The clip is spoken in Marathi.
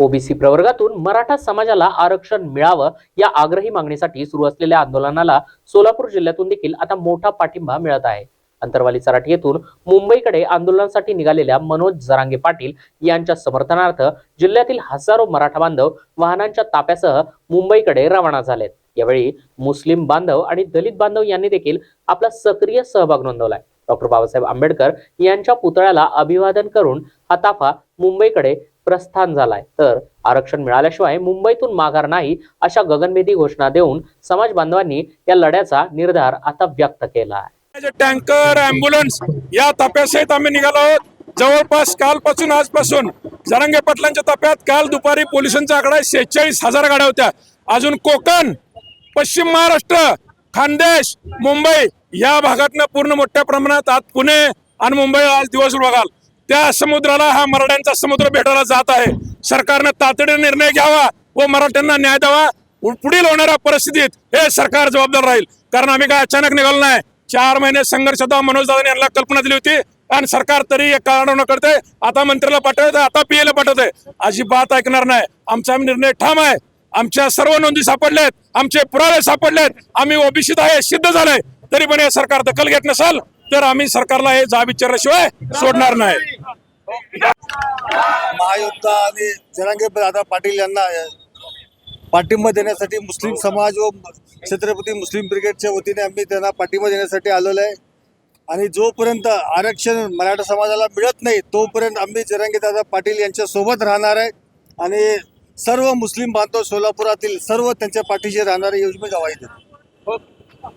ओबीसी प्रवर्गातून मराठा समाजाला आरक्षण मिळावं या आग्रही मागणीसाठी सुरू असलेल्या आंदोलनाला सोलापूर जिल्ह्यातून देखील आता मोठा पाठिंबा मिळत आहे. अंतरवाली सराटी येथून मुंबईकडे आंदोलनासाठी निघालेल्या मनोज जरांगे पाटील यांच्या समर्थनार्थ जिल्ह्यातील हजारो मराठा बांधव वाहनांच्या ताप्यासह मुंबईकडे रवाना झालेत. यावेळी मुस्लिम बांधव आणि दलित बांधव यांनी देखील आपला सक्रिय सहभाग नोंदवलाय. डॉक्टर बाबासाहेब आंबेडकर यांच्या पुतळ्याला अभिवादन करून हा ताफा मुंबईकडे प्रस्थान झालाय. तर आरक्षण मिळाल्याशिवाय मुंबईतून माघार नाही अशा गगनभेदी घोषणा देऊन समाज बांधवांनी या लढ्याचा निर्धार आता व्यक्त केला आहे टँकर अँब्युलन्स या ताप्यासहित आम्ही निघालो आहोत. जवळपास कालपासून आजपासून जरांगे पाटलांच्या ताप्यात काल दुपारी पोलिसांचा आकडा शेहेचाळीस हजार गाड्या होत्या. अजून कोकण पश्चिम महाराष्ट्र खानदेश मुंबई या भागातनं पूर्ण मोठ्या प्रमाणात आज पुणे आणि मुंबई आज दिवस बघाल. त्या समुद्राला हा मराठ्यांचा समुद्र भेटायला जात आहे. सरकारनं तातडीने निर्णय घ्यावा व मराठ्यांना न्याय द्यावा. पुढील होणाऱ्या परिस्थितीत हे सरकार जबाबदार राहील. कारण आम्ही काय अचानक निघालो नाही. चार महिने संघर्ष होता मनोज दादा यांना कल्पना दिली होती. आणि सरकार तरी एक कारण न करते आता मंत्र्याला पाठवत आता पीएला पाठवत आहे अजिबात ऐकणार नाही. आमचा निर्णय ठाम आहे. आमच्या सर्व नोंदी सापडल्यात. आमचे पुरावे सापडलेत आम्ही ओबीसीत आहे सिद्ध झालंय. तरी पण हे सरकार दखल घेत नसाल. तर आम्ही सरकारला हे जा विचारल्याशिवाय सोडणार नाही. महायुद्धा आणि जरांगे दादा पाटील यांना पाठिंबा देण्यासाठी मुस्लिम समाज व छत्रपती मुस्लिम ब्रिगेडच्या वतीने आम्ही त्यांना पाठिंबा देण्यासाठी आलेलो आहे. आणि जोपर्यंत आरक्षण मराठा समाजाला मिळत नाही तोपर्यंत आम्ही जरांगे दादा पाटील यांच्या सोबत राहणार आहे. आणि सर्व मुस्लिम बांधव सोलापुरातील सर्व त्यांच्या पाठीशी राहणारे योजना गवाही देतो